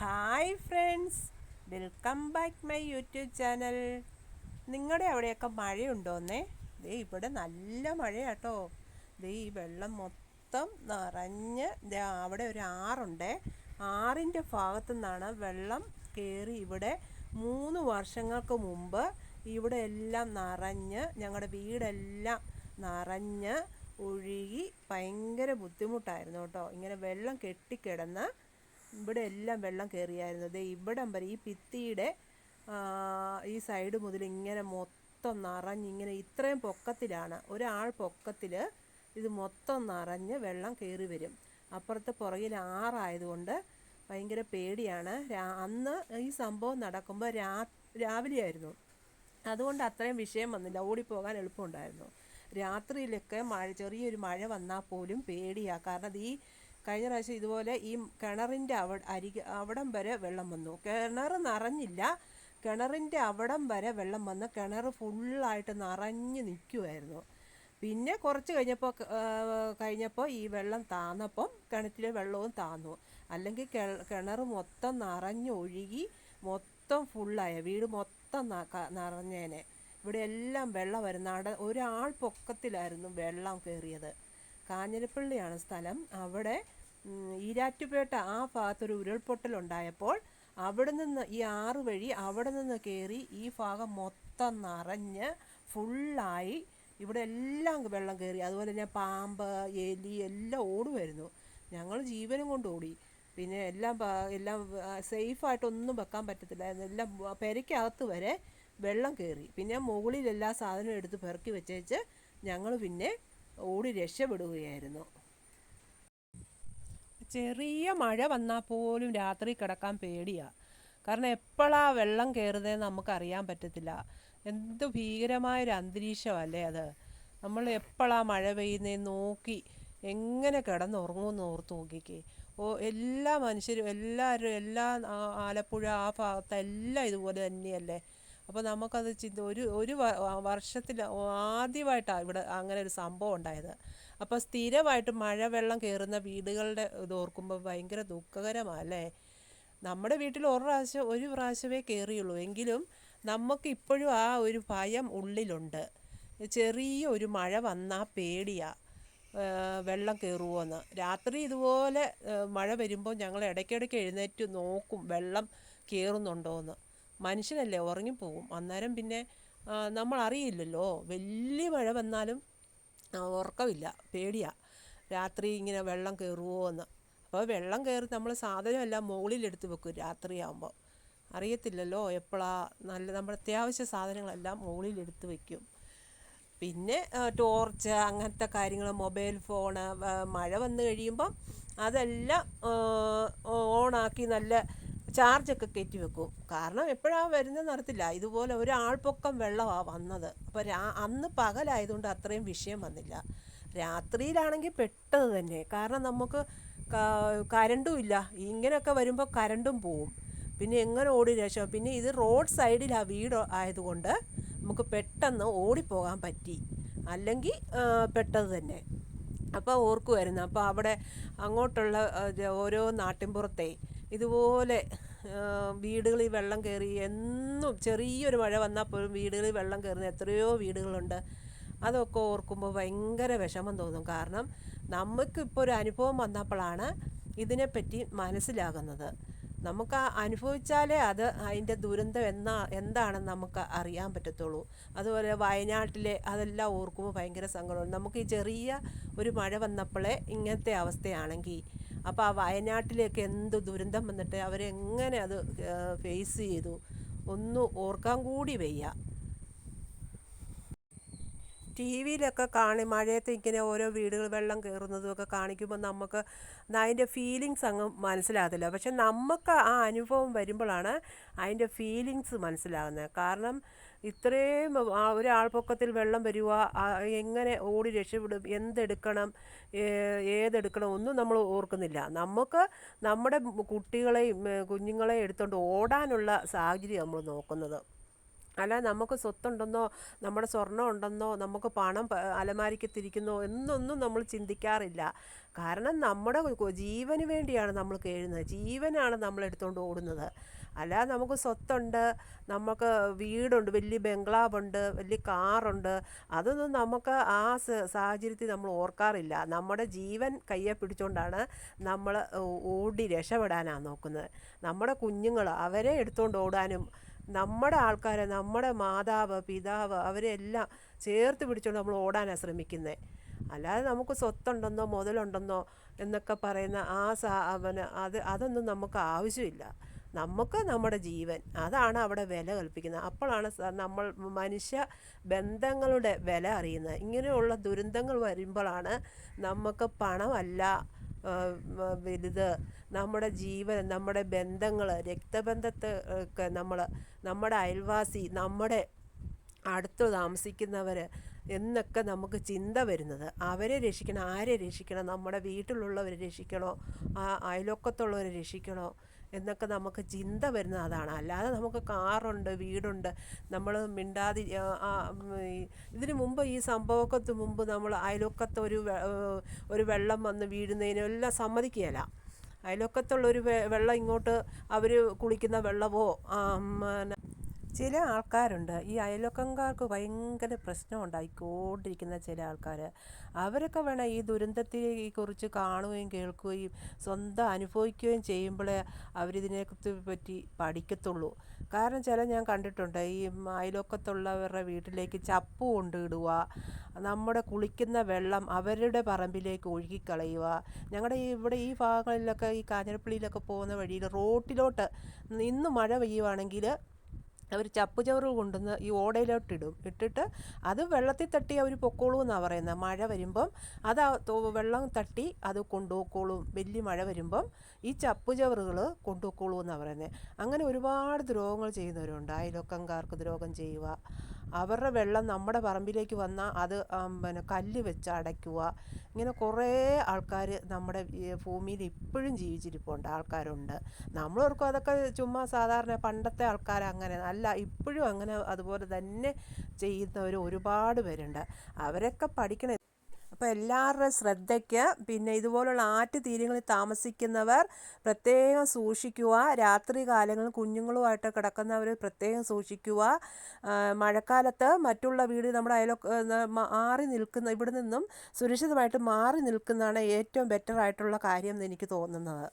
Hi friends welcome back my YouTube channel. നിങ്ങളുടെ അവിടെയൊക്കെ മഴയുണ്ടോന്നേ? ദേ ഇവിടെ നല്ല മഴയാട്ടോ. ദേ ഈ വെള്ളം മൊത്തം നിറഞ്ഞ് അവിടെ ഒരു ആറുണ്ടേ. ആറിന്റെ ഭാഗത്തു നിന്നാണ് വെള്ളം കയറി ഇവിടെ മൂന്ന് വർഷങ്ങൾക്ക് മുമ്പ് ഇവിടെ എല്ലാം നിറഞ്ഞ് ഞങ്ങളുടെ വീടെല്ലാം നിറഞ്ഞ് ഒഴുകി ഭയങ്കര ബുദ്ധിമുട്ടായിരുന്നു കേട്ടോ. ഇങ്ങനെ വെള്ളം കെട്ടിക്കിടന്ന് ഇവിടെ എല്ലാം വെള്ളം കയറിയായിരുന്നു ദേ ഇവിടം വരെ ഈ ഭിത്തിയുടെ ഈ സൈഡ് മുതൽ ഇങ്ങനെ മൊത്തം നിറഞ്ഞ് ഇങ്ങനെ ഇത്രയും പൊക്കത്തിലാണ്. ഒരാൾ പൊക്കത്തിൽ ഇത് മൊത്തം നിറഞ്ഞ് വെള്ളം കയറി വരും. അപ്പുറത്ത് പുറകിൽ ആറായതുകൊണ്ട് ഭയങ്കര പേടിയാണ്. അന്ന് ഈ സംഭവം നടക്കുമ്പോൾ രാ രാവിലെയായിരുന്നു. അതുകൊണ്ട് അത്രയും വിഷയം വന്നില്ല. ഓടിപ്പോകാൻ എളുപ്പമുണ്ടായിരുന്നു. രാത്രിയിലൊക്കെ മഴ ചെറിയൊരു മഴ വന്നാൽ പോലും പേടിയാണ് കാരണം ഈ കഴിഞ്ഞ പ്രാവശ്യം ഇതുപോലെ ഈ കിണറിന്റെ അവ അരിക അവിടം വരെ വെള്ളം വന്നു. കിണർ നിറഞ്ഞില്ല. കിണറിന്റെ അവിടം വരെ വെള്ളം വന്ന് കിണർ ഫുള്ളായിട്ട് നിറഞ്ഞ് നിൽക്കുമായിരുന്നു പിന്നെ കുറച്ച് കഴിഞ്ഞപ്പോൾ കഴിഞ്ഞപ്പോൾ ഈ വെള്ളം താന്നപ്പം കിണറ്റിലെ വെള്ളവും താന്നു. അല്ലെങ്കിൽ കിണർ മൊത്തം നിറഞ്ഞൊഴുകി മൊത്തം ഫുള്ളായ. വീട് മൊത്തം നിറഞ്ഞേനെ. ഇവിടെ എല്ലാം വെള്ളം വരുന്ന. അവിടെ ഒരാൾ പൊക്കത്തിലായിരുന്നു വെള്ളം കയറിയത്. കാഞ്ഞിരപ്പള്ളിയാണ് സ്ഥലം. അവിടെ ഈരാറ്റുപേട്ട ആ ഭാഗത്തൊരു ഉരുൾപൊട്ടലുണ്ടായപ്പോൾ അവിടെ നിന്ന് ഈ ആറ് വഴി അവിടെ നിന്ന് കയറി ഈ ഭാഗം മൊത്തം നിറഞ്ഞ് ഫുള്ളായി ഇവിടെ എല്ലാം വെള്ളം കയറി അതുപോലെ തന്നെ പാമ്പ് എലി എല്ലാം ഓടുമായിരുന്നു ഞങ്ങൾ ജീവനും കൊണ്ട് ഓടി. പിന്നെ എല്ലാം എല്ലാം സേഫായിട്ടൊന്നും വെക്കാൻ പറ്റത്തില്ലായിരുന്നു എല്ലാം പെരയ്ക്കകത്ത് വരെ വെള്ളം കയറി പിന്നെ മുകളിൽ എല്ലാ സാധനവും എടുത്ത് പെറുക്കി വെച്ചേച്ച് ഞങ്ങൾ പിന്നെ ഓടി രക്ഷപ്പെടുകയായിരുന്നു. ചെറിയ മഴ വന്നാൽ പോലും രാത്രി കിടക്കാൻ പേടിയാണ് കാരണം എപ്പോഴാ വെള്ളം കയറുന്നതെന്ന് നമുക്കറിയാൻ പറ്റത്തില്ല. എന്ത് ഭീകരമായൊരു അന്തരീക്ഷമല്ലേ അത്. നമ്മൾ എപ്പോഴാ മഴ പെയ്യുന്നതെന്ന് നോക്കി എങ്ങനെ കിടന്നുറങ്ങുമെന്ന് ഓർത്ത് നോക്കിക്കേ. ഓ എല്ലാ മനുഷ്യരും എല്ലാവരും എല്ലാ ആലപ്പുഴ ആ ഭാഗത്തെല്ലാം ഇതുപോലെ തന്നെയല്ലേ. അപ്പോൾ നമുക്കത് ചിന്ത ഒരു ഒരു വർഷത്തിൽ ആദ്യമായിട്ടാണ് ഇവിടെ അങ്ങനെ ഒരു സംഭവം ഉണ്ടായത്. അപ്പോൾ സ്ഥിരമായിട്ട് മഴ വെള്ളം കയറുന്ന വീടുകളുടെ ഇത് ഓർക്കുമ്പോൾ ഭയങ്കര ദുഃഖകരമല്ലേ? നമ്മുടെ വീട്ടിൽ ഒരു പ്രാവശ്യം ഒരു പ്രാവശ്യമേ കയറിയുള്ളൂ എങ്കിലും നമുക്ക് ഇപ്പോഴും ആ ഒരു ഭയം ഉള്ളിലുണ്ട്. ചെറിയ ഒരു മഴ വന്നാൽ പേടിയാണ് വെള്ളം കയറുമോയെന്ന് രാത്രി ഇതുപോലെ മഴ വരുമ്പോൾ ഞങ്ങൾ ഇടയ്ക്കിടയ്ക്ക് എഴുന്നേറ്റ് നോക്കും വെള്ളം കയറുന്നുണ്ടോയെന്ന് മനുഷ്യനല്ലേ ഉറങ്ങിപ്പോകും അന്നേരം പിന്നെ നമ്മൾ അറിയില്ലല്ലോ വലിയ മഴ വന്നാലും ഉറക്കമില്ല പേടിയാ. രാത്രി ഇങ്ങനെ വെള്ളം കയറുമോ എന്ന്. അപ്പോൾ വെള്ളം കയറി നമ്മൾ സാധനമെല്ലാം മുകളിലെടുത്ത് വെക്കും രാത്രിയാകുമ്പോൾ അറിയത്തില്ലല്ലോ എപ്പോഴാ നല്ല നമ്മുടെ അത്യാവശ്യ സാധനങ്ങളെല്ലാം മുകളിലെടുത്ത് വയ്ക്കും പിന്നെ ടോർച്ച് അങ്ങനത്തെ കാര്യങ്ങൾ മൊബൈൽ ഫോണ് മഴ വന്നു കഴിയുമ്പം അതെല്ലാം ഓണാക്കി നല്ല ചാർജൊക്കെ കയറ്റി വെക്കും. കാരണം എപ്പോഴാണ് വരുന്നതെന്ന് അറിയത്തില്ല. ഇതുപോലെ ഒരു ആൾപ്പൊക്കം വെള്ളമാണ് വന്നത്. അപ്പോൾ രാ അന്ന് പകലായതുകൊണ്ട് അത്രയും വിഷയം വന്നില്ല. രാത്രിയിലാണെങ്കിൽ പെട്ടത് തന്നെ. കാരണം നമുക്ക് കരണ്ടും ഇല്ല. ഇങ്ങനെയൊക്കെ വരുമ്പോൾ കരണ്ടും പോവും. പിന്നെ എങ്ങനെ ഓടി രക്ഷ പിന്നെ ഇത് റോഡ് സൈഡിലാണ് വീട് ആയതുകൊണ്ട് നമുക്ക് പെട്ടെന്ന് ഓടിപ്പോകാൻ പറ്റി. അല്ലെങ്കിൽ പെട്ടത് തന്നെ. അപ്പോൾ ഓർക്കുമായിരുന്നു അപ്പോൾ അവിടെ അങ്ങോട്ടുള്ള ഓരോ നാട്ടിൻപുറത്തെ ഇതുപോലെ വീടുകളിൽ വെള്ളം കയറി എന്നും ചെറിയൊരു മഴ വന്നാൽ പോലും വീടുകളിൽ വെള്ളം കയറുന്ന എത്രയോ വീടുകളുണ്ട്. അതൊക്കെ ഓർക്കുമ്പോൾ ഭയങ്കര വിഷമം തോന്നും. കാരണം നമുക്കിപ്പോൾ ഒരു അനുഭവം വന്നപ്പോഴാണ് ഇതിനെപ്പറ്റി മനസ്സിലാകുന്നത്. നമുക്ക് അനുഭവിച്ചാലേ അത് അതിന്റെ ദുരന്തം എന്നാ എന്താണെന്ന് നമുക്ക് അറിയാൻ പറ്റത്തുള്ളൂ. അതുപോലെ വയനാട്ടിലെ അതെല്ലാം ഓർക്കുമ്പോൾ ഭയങ്കര സങ്കടമുണ്ട് നമുക്ക് ഈ ചെറിയ ഒരു മഴ വന്നപ്പോഴേ ഇങ്ങനത്തെ അവസ്ഥയാണെങ്കിൽ അപ്പോൾ ആ വയനാട്ടിലേക്ക് എന്ത് ദുരന്തം വന്നിട്ട് അവരെങ്ങനെ അത് ഫേസ് ചെയ്തു? ഒന്ന് ഓർക്കാൻ കൂടി വയ്യ. ടി വിയിലൊക്കെ കാണി മഴയത്ത് ഇങ്ങനെ ഓരോ വീടുകൾ വെള്ളം കയറുന്നതും ഒക്കെ കാണിക്കുമ്പോൾ നമുക്ക് അതിന്റെ ഫീലിങ്സ് അങ്ങ് മനസ്സിലാകത്തില്ല. പക്ഷെ നമുക്ക് ആ അനുഭവം വരുമ്പോഴാണ് അതിന്റെ ഫീലിങ്സ് മനസ്സിലാകുന്നത്. കാരണം ഇത്രയും ആ ഒരു ആൾപ്പൊക്കത്തിൽ വെള്ളം വരുക എങ്ങനെ ഓടി രക്ഷപ്പെടും എന്തെടുക്കണം ഏതെടുക്കണം ഒന്നും നമ്മൾ ഓർക്കുന്നില്ല. നമുക്ക് നമ്മുടെ കുട്ടികളെയും കുഞ്ഞുങ്ങളെയും എടുത്തുകൊണ്ട് ഓടാനുള്ള സാഹചര്യം നമ്മൾ നോക്കുന്നത്. അല്ല നമുക്ക് സ്വത്തുണ്ടെന്നോ നമ്മുടെ സ്വർണം ഉണ്ടെന്നോ നമുക്ക് പണം അലമാരിക്ക് തിരിക്കുന്നോ എന്നൊന്നും നമ്മൾ ചിന്തിക്കാറില്ല. കാരണം നമ്മുടെ ജീവന് വേണ്ടിയാണ് നമ്മൾ കേഴുന്നത്. ജീവനാണ് നമ്മൾ എടുത്തുകൊണ്ട് ഓടുന്നത്. അല്ല നമുക്ക് സ്വത്തുണ്ട് നമുക്ക് വീടുണ്ട് വലിയ ബംഗ്ലാവുണ്ട് വലിയ കാറുണ്ട്. അതൊന്നും നമുക്ക് ആ സാഹചര്യത്തിൽ നമ്മൾ ഓർക്കാറില്ല. നമ്മുടെ ജീവൻ കയ്യെ പിടിച്ചുകൊണ്ടാണ് നമ്മൾ ഓടി രക്ഷപ്പെടാനാണ് നോക്കുന്നത്. നമ്മുടെ കുഞ്ഞുങ്ങൾ അവരെ എടുത്തുകൊണ്ട് ഓടാനും നമ്മുടെ ആൾക്കാരെ നമ്മുടെ മാതാവ് പിതാവ് അവരെല്ലാം ചേർത്ത് പിടിച്ചുകൊണ്ട് നമ്മൾ ഓടാനാണ് ശ്രമിക്കുന്നത് അല്ലാതെ നമുക്ക് സ്വത്തുണ്ടെന്നോ മുതലുണ്ടെന്നോ എന്നൊക്കെ പറയുന്ന ആ സാധന അത് അതൊന്നും നമുക്ക് ആവശ്യമില്ല. നമുക്ക് നമ്മുടെ ജീവൻ അതാണ് അവിടെ വില കൽപ്പിക്കുന്നത്. അപ്പോഴാണ് നമ്മൾ മനുഷ്യ ബന്ധങ്ങളുടെ വില അറിയുന്നത്. ഇങ്ങനെയുള്ള ദുരന്തങ്ങൾ വരുമ്പോഴാണ് നമുക്ക് പണമല്ല വലുത് നമ്മുടെ ജീവൻ നമ്മുടെ ബന്ധങ്ങൾ രക്തബന്ധത്തെ ഒക്കെ നമ്മൾ നമ്മുടെ അയൽവാസി നമ്മുടെ അടുത്ത് താമസിക്കുന്നവർ എന്നൊക്കെ നമുക്ക് ചിന്ത വരുന്നത്. അവരെ രക്ഷിക്കണം ആരെ രക്ഷിക്കണം നമ്മുടെ വീട്ടിലുള്ളവരെ രക്ഷിക്കണോ ആ അയൽവക്കത്തുള്ളവരെ രക്ഷിക്കണോ എന്നൊക്കെ നമുക്ക് ചിന്ത വരുന്നത് അതാണ്. അല്ലാതെ നമുക്ക് കാറുണ്ട് വീടുണ്ട് നമ്മൾ മിണ്ടാതി ഇതിനു മുമ്പ് ഈ സംഭവക്കത്ത് മുമ്പ് നമ്മൾ അയൽവക്കത്ത് ഒരു ഒരു വെള്ളം വന്ന് വീഴുന്നതിനെല്ലാം സമ്മതിക്കുകയല്ല. അയൽവക്കത്തുള്ളൊരു വെള്ളം ഇങ്ങോട്ട് അവർ കുളിക്കുന്ന വെള്ളമോ ചില ആൾക്കാരുണ്ട്. ഈ അയൽവക്കംകാർക്ക് ഭയങ്കര പ്രശ്നം ഉണ്ടായിക്കൊണ്ടിരിക്കുന്ന ചില ആൾക്കാർ അവരൊക്കെ വേണം ഈ ദുരന്തത്തെ കുറിച്ച് കാണുകയും കേൾക്കുകയും സ്വന്തം അനുഭവിക്കുകയും ചെയ്യുമ്പോഴേ അവരിതിനെക്കുറിച്ച് പറ്റി പഠിക്കത്തുള്ളൂ. കാരണം ചില ഞാൻ കണ്ടിട്ടുണ്ട്. ഈ അയൽവക്കത്തുള്ളവരുടെ വീട്ടിലേക്ക് ചപ്പ് കൊണ്ടിടുക നമ്മുടെ കുളിക്കുന്ന വെള്ളം അവരുടെ പറമ്പിലേക്ക് ഒഴുകിക്കളയുക. ഞങ്ങളുടെ ഈ ഇവിടെ ഈ ഭാഗങ്ങളിലൊക്കെ ഈ കാഞ്ഞിരപ്പള്ളിയിലൊക്കെ പോകുന്ന വഴിയിൽ റോട്ടിലോട്ട് ഇന്ന് മഴ പെയ്യുവാണെങ്കിൽ അവർ ചപ്പുചവറ് കൊണ്ടുവന്ന് ഈ ഓടയിലോട്ട് ഇടും. ഇട്ടിട്ട് അത് വെള്ളത്തിൽ തട്ടി അവർ പൊക്കോളൂ എന്നാണ് പറയുന്നത് മഴ വരുമ്പം അത് വെള്ളം തട്ടി അത് കൊണ്ടുപോക്കോളും വലിയ മഴ വരുമ്പം ഈ ചപ്പുചവറുകൾ കൊണ്ടുപോക്കോളൂ എന്നാണ് പറയുന്നത് അങ്ങനെ ഒരുപാട് ദ്രോഹങ്ങൾ ചെയ്യുന്നവരുണ്ട്. അയൽവക്കംകാർക്ക് ദ്രോഹം ചെയ്യുക. അവരുടെ വെള്ളം നമ്മുടെ പറമ്പിലേക്ക് വന്നാൽ അത് പിന്നെ കല്ല് വെച്ച് അടയ്ക്കുക. ഇങ്ങനെ കുറേ ആൾക്കാർ നമ്മുടെ ഭൂമിയിൽ ഇപ്പോഴും ജീവിച്ചിരിപ്പുണ്ട് ആൾക്കാരുണ്ട്. നമ്മളോർക്കും അതൊക്കെ ചുമ്മാ സാധാരണ പണ്ടത്തെ ആൾക്കാർ അങ്ങനെ അല്ല ഇപ്പോഴും അങ്ങനെ അതുപോലെ തന്നെ ചെയ്യുന്നവർ ഒരുപാട് പേരുണ്ട്. അവരൊക്കെ പഠിക്കണം അപ്പോൾ എല്ലാവരുടെയും ശ്രദ്ധയ്ക്ക് പിന്നെ ഇതുപോലുള്ള ആറ്റ് തീരങ്ങളിൽ താമസിക്കുന്നവർ പ്രത്യേകം സൂക്ഷിക്കുക. രാത്രി കാലങ്ങളിൽ കുഞ്ഞുങ്ങളുമായിട്ട് കിടക്കുന്നവർ പ്രത്യേകം സൂക്ഷിക്കുക. മഴക്കാലത്ത് മറ്റുള്ള വീട് നമ്മുടെ അയലൊക്കെ മാറി നിൽക്കുന്ന ഇവിടെ നിന്നും സുരക്ഷിതമായിട്ട് മാറി നിൽക്കുന്നതാണ് ഏറ്റവും ബെറ്റർ ആയിട്ടുള്ള കാര്യം എന്ന് എനിക്ക് തോന്നുന്നത്.